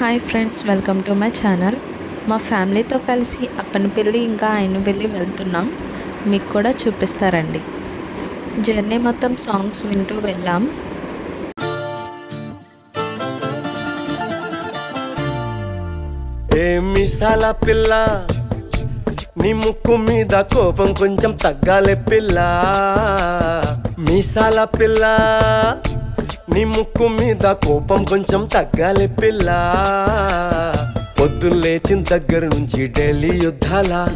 Hi friends welcome to my channel. మా ఫ్యామిలీతో కలిసి అప్పనపల్లి ఇంకా వెళ్ళి వెళ్తున్నాం. మీకు కూడా చూపిస్తారండి. జర్నీ మొత్తం సాంగ్స్ వింటూ వెళ్ళాం. ఏ పిల్ల నీ ముక్కు మీద కోపం కొంచెం తగ్గాలే పిల్ల. మీసాల పిల్ల నీ ముక్కు మీద కోపం కొంచెం తగ్గాలి పిల్ల. పొద్దున్న లేచిన దగ్గర నుంచి ఢిల్లీ యుద్ధాల.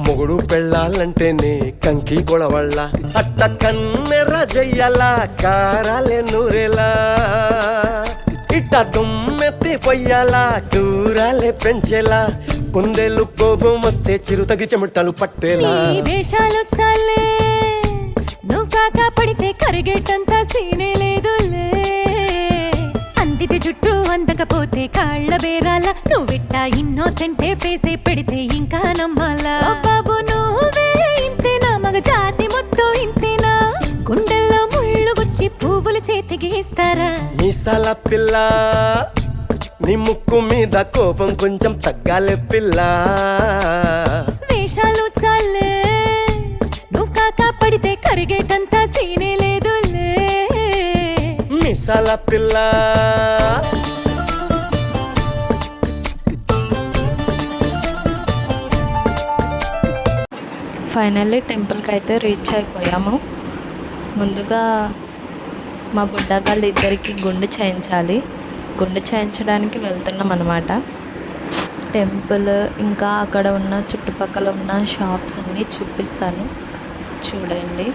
మొగుడు పెళ్ళాలంటేనే కంకి గొడవళ్ళ. అట్ట కన్నెర జయ్యాల కారాలే నూరేలా. ఇట్ట దుమ్మెత్తి పొయ్యాలా కూరాలే పెంచేలా. కుందేలు కోపం వస్తే చిరుతగి చెమటలు పట్టేలా. వేషాలు చాలే. పడితే సీనే లేదులే. అందిది జుట్టు అందకపోతే కాళ్ళ బేరాల. నువ్విట్ట ఇన్నోసెంటే ఫేసే పెడితే ఇంకా నమ్మాలా. బాబు నువ్వే ఇంతేనా? మగ జాతి మొత్తం ఇంతేనా? గుండెల్లో ముళ్ళు గుచ్చి పువ్వులు చేతికి ఇస్తారా? మీసాల పిల్ల నీ ముక్కు మీద కోపం కొంచెం తగ్గాలే పిల్ల. మీసాల పిల్ల. ఫైనల్లీ టెంపుల్కి అయితే రీచ్ అయిపోయాము. ముందుగా మా బుడ్డగాళ్ళు ఇద్దరికి గుండు చేయించాలి. గుండు చేయించడానికి వెళ్తున్నాం అనమాట టెంపుల్ ఇంకా అక్కడ ఉన్న చుట్టుపక్కల ఉన్న షాప్స్ అన్నీ చూపిస్తాను. చూడండి.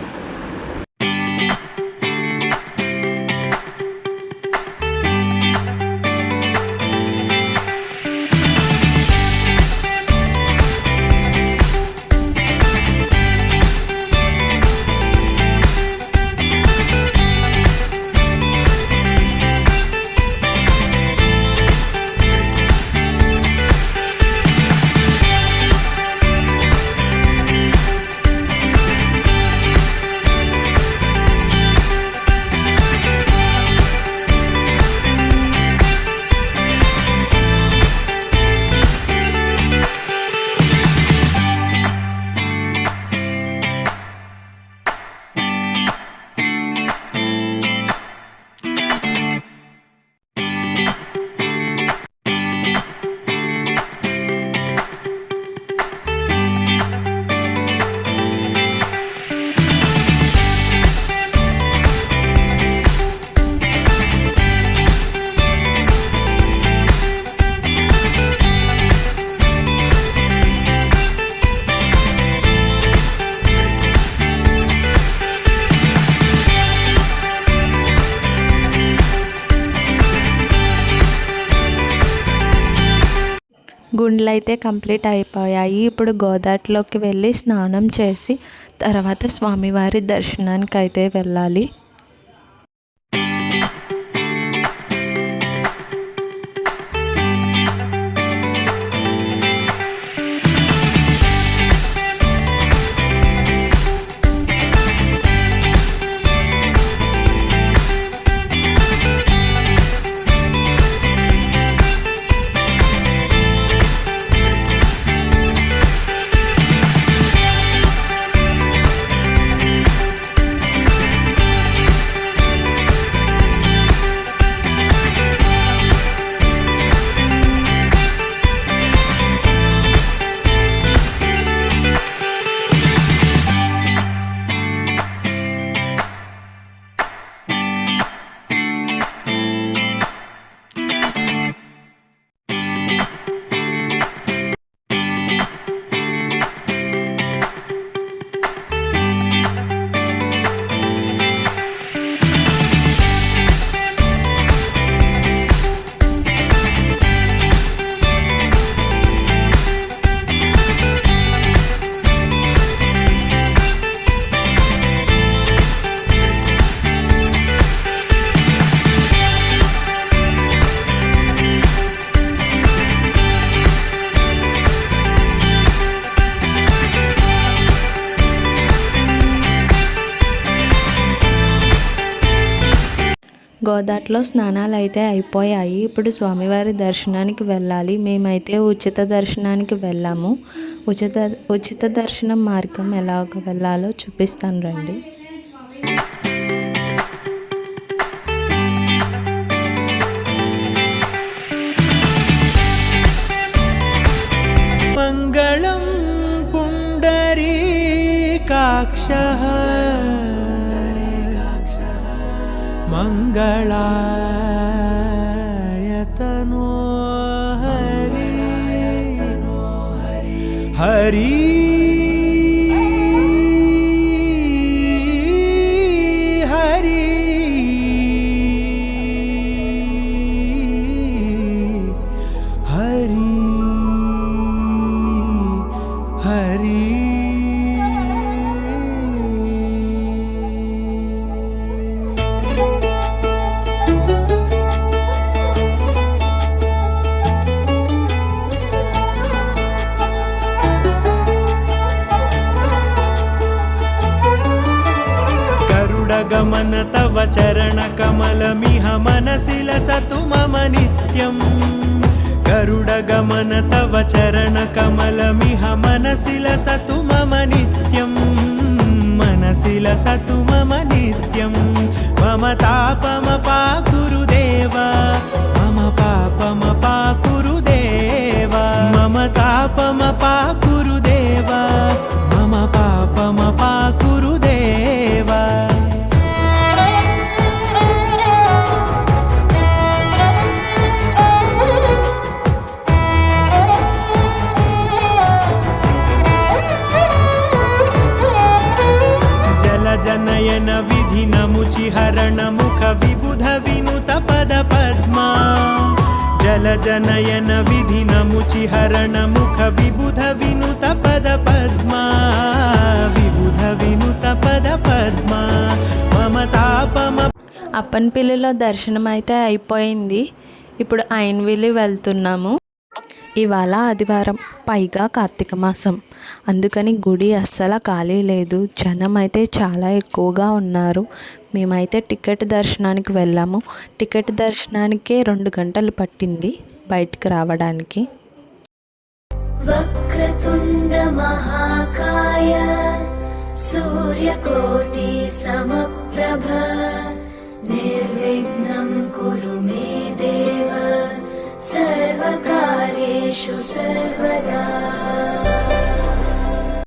గుండ్లు అయితే కంప్లీట్ అయిపోయాయి. ఇప్పుడు గోదావరిలోకి వెళ్ళి స్నానం చేసి తర్వాత స్వామివారి దర్శనానికి అయితే వెళ్ళాలి. గోదాట్లో స్నానాలు అయితే అయిపోయాయి. ఇప్పుడు స్వామివారి దర్శనానికి వెళ్ళాలి. మేమైతే ఉచిత దర్శనానికి వెళ్ళాము. ఉచిత ఉచిత దర్శనం మార్గం ఎలాగ వెళ్ళాలో చూపిస్తాను రండి. మంగళం పుండరీ కాక్ష मङ्गलायतनो हरि हरि हरि गरुडगमन तव चरणकमलमिह मनसि लसतु मम नित्यम् गरुडगमन तव चरणकमलमिह मनसि लसतु मम नित्यम् मनसि लसतु मम नित्यम् मम तापमपाकुरुदेव मम पापमपाकुरुदेव मम तापमपाकुरुदेव मम ధరణ విధినముచిహరణముఖ విబుధ వినుత పద పద్మా. హరణ ముఖ విబుధ వినుత పద పద్మా. విబుధ వినుత పద పద్మా. మమ తాపమ అప్పన్పిల్లిలో దర్శనం అయితే అయిపోయింది. ఇప్పుడు ఐన్విల్లి వెళ్తున్నాము. ఇవాళ ఆదివారం పైగా కార్తీక మాసం. అందుకని గుడి అస్సలు ఖాళీ లేదు. జనం అయితే చాలా ఎక్కువగా ఉన్నారు. మేమైతే టికెట్ దర్శనానికి వెళ్ళాము. టికెట్ దర్శనానికే రెండు గంటలు పట్టింది బయటికి రావడానికి. వక్రతుండ మహాకాయ సూర్యకోటి సమప్రభ నిర్విఘ్నం सर्वदा